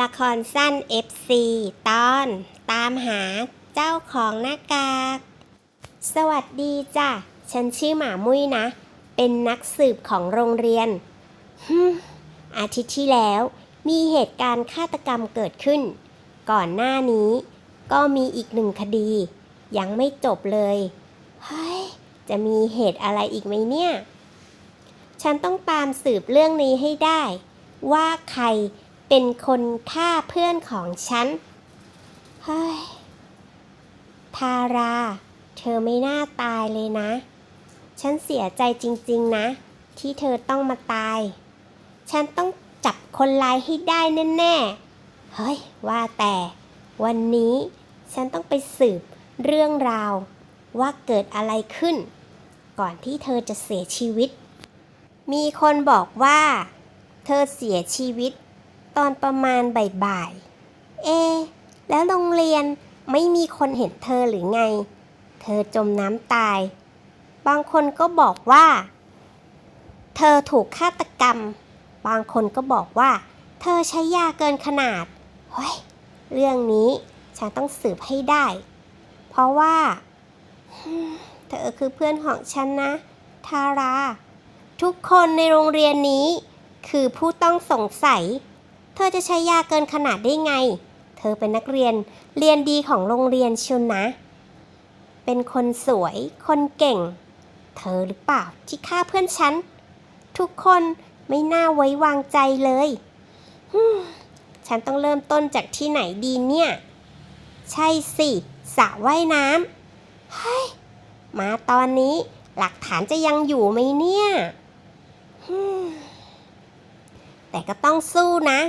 ละครสั้น FC ตอนตามหาเจ้าของหน้ากาก สวัสดีจ้ะ ฉันชื่อหมามุ้ยนะ เป็นนักสืบของโรงเรียนฮึอาทิตย์ที่แล้ว มีเหตุการณ์ฆาตกรรมเกิดขึ้น ก่อนหน้านี้ ก็มีอีกหนึ่งคดี ยังไม่จบเลย เฮ้ย จะมีเหตุอะไรอีกไหมเนี่ย ฉันต้องตามสืบเรื่องนี้ให้ได้ ว่าใคร เป็นคนฆ่าเพื่อนของฉัน เฮ้ย ทารา เธอไม่น่าตายเลยนะ ฉันเสียใจจริงๆนะ ที่เธอต้องมาตาย ฉันต้องจับคนร้ายให้ได้แน่ๆ เฮ้ย ว่าแต่ วันนี้ฉันต้องไปสืบเรื่องราวว่าเกิดอะไรขึ้น ก่อนที่เธอจะเสียชีวิต มีคนบอกว่า เธอเสียชีวิต ตอนประมาณบ่ายๆ เอ แล้วโรงเรียนไม่มีคนเห็นเธอหรือไง เธอจมน้ำตาย บางคนก็บอกว่า เธอถูกฆาตกรรม บางคนก็บอกว่า เธอใช้ยาเกินขนาด เฮ้ย เรื่องนี้ฉันต้องสืบให้ได้ เพราะว่า เธอคือเพื่อนของฉันนะ ทารา ทุกคนในโรงเรียนนี้ คือผู้ต้องสงสัย เธอจะใช้ยาเกินขนาดได้ไง เธอเป็นนักเรียนเรียนดีของโรงเรียนชิวนะ เป็นคนสวย คนเก่ง เธอหรือเปล่าที่ฆ่าเพื่อนฉัน ทุกคนไม่น่าไว้วางใจเลยฉันต้องเริ่มต้นจากที่ไหนดีเนี่ย ใช่สิสระว่ายน้ำเฮ้ยมาตอนนี้หลักฐานจะยังอยู่ไหมเนี่ยแต่ก็ต้องสู้นะ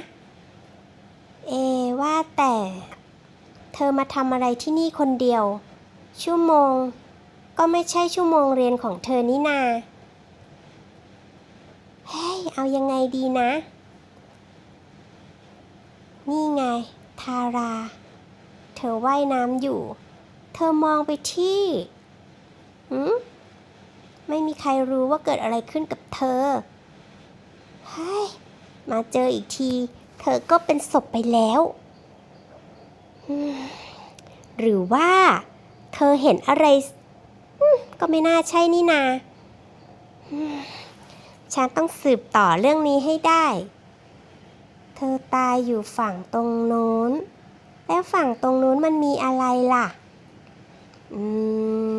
เอว่าแต่ เธอมาทำอะไรที่นี่คนเดียว ชั่วโมง ก็ไม่ใช่ชั่วโมงเรียนของเธอนี่นา เฮ้ย เอายังไงดีนะ นี่ไง ทารา เธอว่ายน้ำอยู่ เธอมองไปที่หืมไม่มีใครรู้ว่าเกิดอะไรขึ้นกับเธอ เฮ้ย มาเจออีกที เธอก็เป็นศพไปแล้ว หรือว่า เธอเห็นอะไร ก็ไม่น่าใช่นี่นา ฉันต้องสืบต่อเรื่องนี้ให้ได้ เธอตายอยู่ฝั่งตรงโน้น แล้วฝั่งตรงโน้นมันมีอะไรล่ะ อื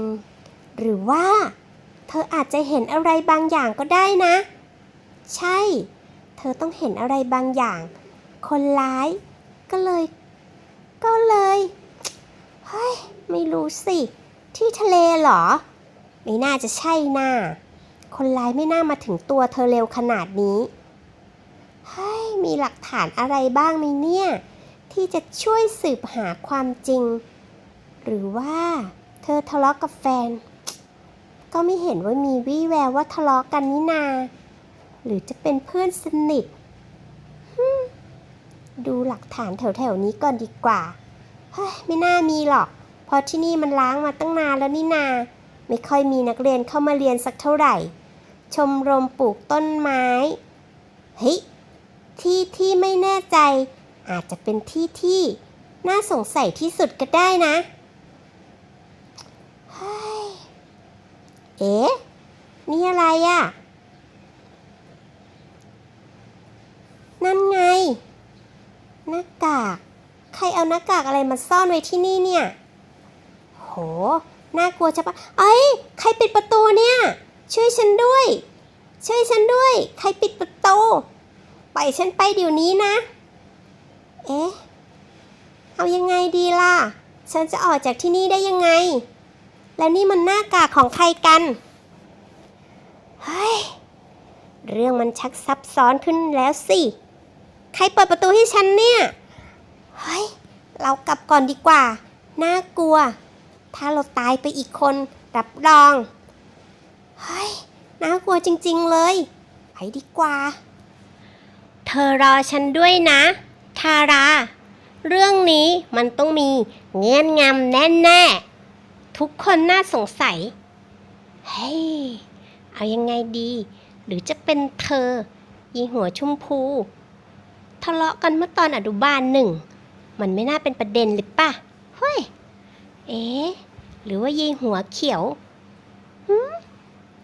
ม หรือว่า เธออาจจะเห็นอะไรบางอย่างก็ได้นะ ใช่เธอต้องเห็นอะไรบางอย่าง คนร้าย ก็เลย ก็เลยเฮ้ยไม่รู้สิ ที่ทะเลเหรอ ไม่น่าจะใช่น่าคนร้ายไม่น่ามาถึงตัวเธอเร็วขนาดนี้เฮ้ยมีหลักฐานอะไรบ้างไหมเนี่ย ที่จะช่วยสืบหาความจริง หรือว่าเธอทะเลาะกับแฟน ก็ไม่เห็นว่ามีวี่แววว่าทะเลาะกันนี่นา หรือจะเป็นเพื่อนสนิท ดูหลักฐานแถวๆนี้ก่อนดีกว่า เฮ้ย ไม่น่ามีหรอก เพราะที่นี่มันล้างมาตั้งนานแล้วนี่นา ไม่ค่อยมีนักเรียนเข้ามาเรียนสักเท่าไหร่ ชมรมปลูกต้นไม้ เฮ้ย ที่ที่ไม่แน่ใจ อาจจะเป็นที่ที่ น่าสงสัยที่สุดก็ได้นะเฮ้ยเอ๊ะ นี่อะไรอะ่ะ นั่นไง ห น้ากาก ใครเอาหน้ากากอะไรมาซ่อนไว้ที่นี่เนี่ย โห น่ากลัวจะปะเอ้ย ใครปิดประตูเนี่ย ช่วยฉันด้วย ช่วยฉันด้วย ใครปิดประตู ไปฉันไปเดี๋ยวนี้นะ เอ๊ะ เอายังไงดีล่ะ ฉันจะออกจากที่นี่ได้ยังไง แล้วนี่มันหน้ากากของใครกัน เฮ้ย เรื่องมันชักซับซ้อนขึ้นแล้วสิ ใครเปิดประตูให้ฉันเนี่ย เฮ้ย เรากลับก่อนดีกว่า น่ากลัว ถ้าเราตายไปอีกคนรับรอง เฮ้ย น่ากลัวจริงๆเลย ไปดีกว่า เธอรอฉันด้วยนะ ทารา เรื่องนี้มันต้องมีเงื่อนงำแน่ๆ ทุกคนน่าสงสัย เฮ้ย เอายังไงดี หรือจะเป็นเธอยีหัวชมพู ทะเลาะกันเมื่อตอนอนุบาลหนึ่ง มันไม่น่าเป็นประเด็นเลยป่ะเฮ้ย เอ๊ะ หรือว่ายายหัวเขียวหืม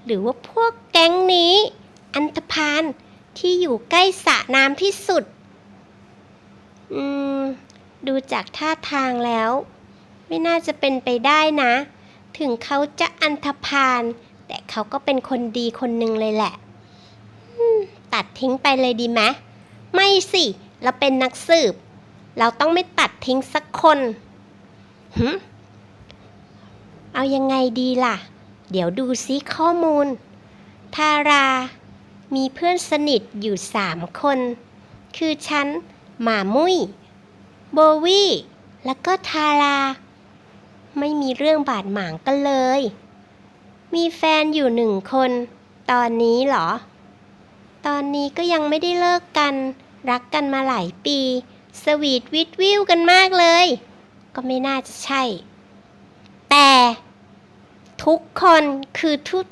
หรือว่าพวกแก๊งนี้ อันธพาลที่อยู่ใกล้สระน้ำที่สุด อืม ดูจากท่าทางแล้ว ไม่น่าจะเป็นไปได้นะ ถึงเขาจะอันธพาลแต่เขาก็เป็นคนดีคนหนึ่งเลยแหละ ตัดทิ้งไปเลยดีไหม ไม่สิ เราเป็นนักสืบ เราต้องไม่ตัดทิ้งสักคนหึเอายังไงดีล่ะ เดี๋ยวดูซิข้อมูล ทารา มีเพื่อนสนิทอยู่สามคน คือฉัน หมามุ้ย โบวี่ แล้วก็ทารา ไม่มีเรื่องบาดหมางกันเลย มีแฟนอยู่หนึ่งคน ตอนนี้เหรอ ตอนนี้ก็ยังไม่ได้เลิกกัน รักกันมาหลายปี สวีทวิทวิวกันมากเลย ก็ไม่น่าจะใช่ แต่ ทุกคนคือทุก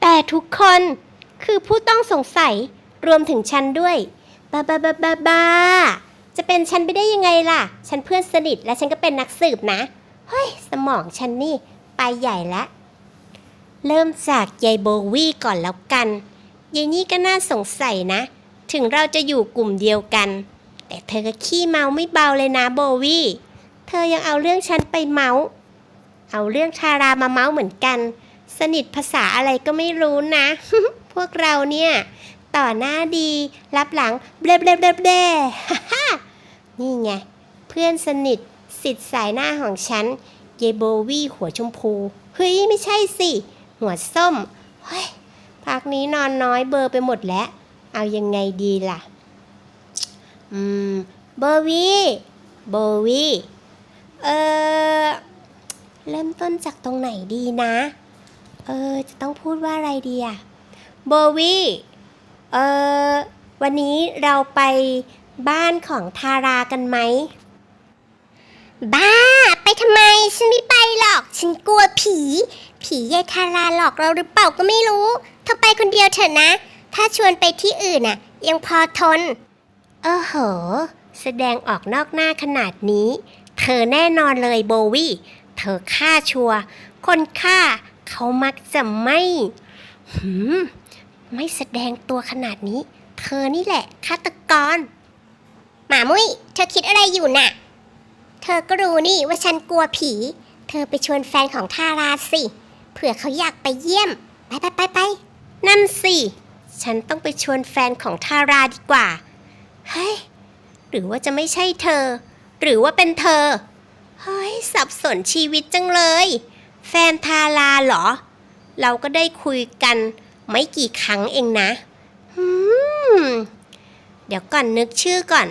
แต่ทุกคนคือผู้ต้องสงสัยรวมถึงฉันด้วยบ้าบ้าบ้าบ้าบ้าจะเป็นฉันไปได้ยังไงล่ะ ฉันเพื่อนสนิทและฉันก็เป็นนักสืบนะ เฮ้ย สมองฉันนี่ ไปใหญ่ละ เริ่มจากยายโบวี่ก่อนแล้วกัน ยายนี่ก็น่าสงสัยนะ ถึงเราจะอยู่กลุ่มเดียวกัน แต่เธอก็ขี้เมาไม่เบาเลยนะโบวี่ เธอยังเอาเรื่องฉันไปเมา เอาเรื่องทารามาเมาเหมือนกัน สนิทภาษาอะไรก็ไม่รู้นะ พวกเราเนี่ย ต่อหน้าดี รับหลังเบลเบลเบลเบลนี่ไง เพื่อนสนิทสิทธิ์สายหน้าของฉัน เยโบวี่หัวชมพู เฮ้ยไม่ใช่สิ หัวส้ม เฮ้ย พักนี้นอนน้อยเบอร์ไปหมดแล้ว เอายังไงดีล่ะ อืมโบวี่โบวี่เออ เริ่มต้นจากตรงไหนดีนะ เออ จะต้องพูดว่าอะไรดีอะโบวี่เออ วันนี้เราไปบ้านของทารากันไหม บ้า ไปทำไม ฉันไม่ไปหรอก ฉันกลัวผี ผียายทาราหลอกเราหรือเปล่าก็ไม่รู้ เธอไปคนเดียวเถอะนะ ถ้าชวนไปที่อื่นน่ะ ยังพอทน เออโห แสดงออกนอกหน้าขนาดนี้ เธอแน่นอนเลยโบวี่ เธอฆ่าชัวร์ คนฆ่า เขามักจะไม่หืมไม่แสดงตัวขนาดนี้ เธอนี่แหละฆาตกร หมามุ้ย เธอคิดอะไรอยู่น่ะ เธอก็รู้นี่ว่าฉันกลัวผี เธอไปชวนแฟนของทาราสิ เผื่อเขาอยากไปเยี่ยม ไปไปไปไปนั่นสิ ฉันต้องไปชวนแฟนของทาราดีกว่า เฮ้ย หรือว่าจะไม่ใช่เธอ หรือว่าเป็นเธอ เฮ้ย สับสนชีวิตจังเลย แฟนทาราเหรอ เราก็ได้คุยกันไม่กี่ครั้งเองนะอืมเดี๋ยวก่อนนึกชื่อก่อน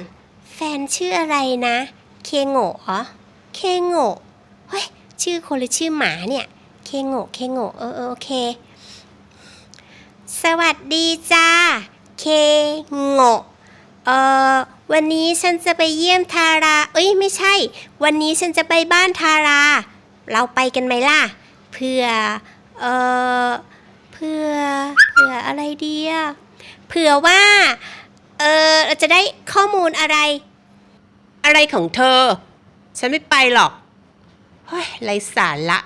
แฟนชื่ออะไรนะ เคโงะเหรอ เคโงะเฮ้ย ชื่อคนหรือชื่อหมาเนี่ย เคโงเคโงเออเออโอเค สวัสดีจ้า เคโงเออวันนี้ฉันจะไปเยี่ยมทารา เอ้ยไม่ใช่ วันนี้ฉันจะไปบ้านทารา เราไปกันไหมล่ะ เพื่อ เออเพื่อ เพื่ออะไรดีอะเผื่อว่า เออเราจะได้ข้อมูลอะไร อะไรของเธอ ฉันไม่ไปหรอก เฮ้ยไรสาระ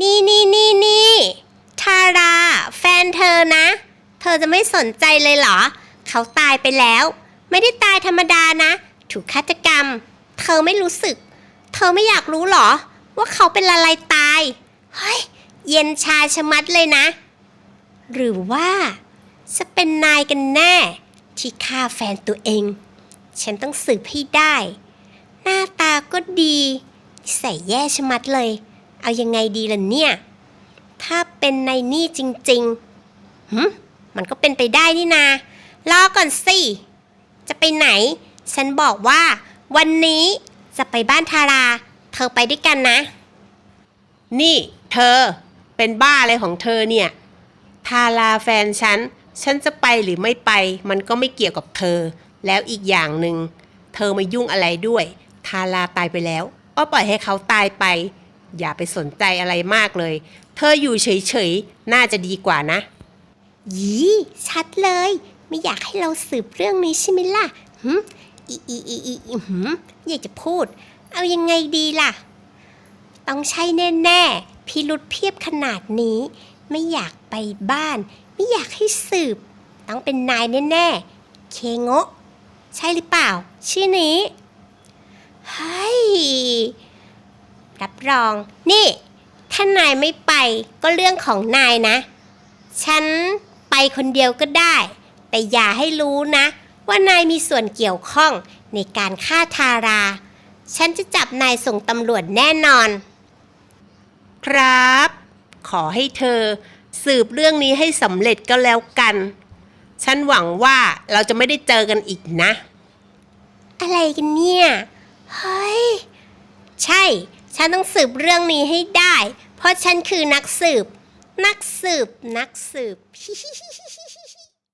นี่นี่นี่นี่ทารา แฟนเธอนะ เธอจะไม่สนใจเลยเหรอ เขาตายไปแล้ว ไม่ได้ตายธรรมดานะ ถูกฆาตกรรม เธอไม่รู้สึก เธอไม่อยากรู้เหรอ ว่าเขาเป็นอะไรตาย เฮ้ย เย็นชาชะมัดเลยนะ หรือว่า จะเป็นนายกันแน่ ที่ฆ่าแฟนตัวเอง ฉันต้องสืบให้ได้ หน้าตาก็ดีนิสัยแย่ชะมัดเลย เอายังไงดีล่ะเนี่ย ถ้าเป็นในนี่จริงๆหืมมันก็เป็นไปได้นี่นา รอก่อนสิ จะไปไหน ฉันบอกว่า วันนี้จะไปบ้านทารา เธอไปด้วยกันนะ นี่เธอเป็นบ้าอะไรของเธอเนี่ย ทาราแฟนฉัน ฉันจะไปหรือไม่ไป มันก็ไม่เกี่ยวกับเธอ แล้วอีกอย่างหนึ่ง เธอมายุ่งอะไรด้วย ทาราตายไปแล้ว ก็ปล่อยให้เขาตายไป อย่าไปสนใจอะไรมากเลย เธออยู่เฉยๆ น่าจะดีกว่านะ ยีชัดเลย ไม่อยากให้เราสืบเรื่องนี้ใช่ไหมล่ะหึอีอีอีอีอีหืมอยากจะพูด เอายังไงดีล่ะ ต้องใช่แน่ๆพิรุษเพียบขนาดนี้ ไม่อยากไปบ้าน ไม่อยากให้สืบ ต้องเป็นนายแน่ๆ เคโงะ ใช่หรือเปล่า ชื่อนี้ เฮ้ย รอง นี่ ถ้านายไม่ไปก็เรื่องของนายนะ ฉันไปคนเดียวก็ได้ แต่อย่าให้รู้นะ ว่านายมีส่วนเกี่ยวข้องในการฆ่าทารา ฉันจะจับนายส่งตำรวจแน่นอน ครับ ขอให้เธอ สืบเรื่องนี้ให้สำเร็จก็แล้วกัน ฉันหวังว่าเราจะไม่ได้เจอกันอีกนะ อะไรกันเนี่ย เฮ้ย ใช่ ฉันต้องสืบเรื่องนี้ให้ได้ เพราะฉันคือนักสืบ นักสืบ นักสืบ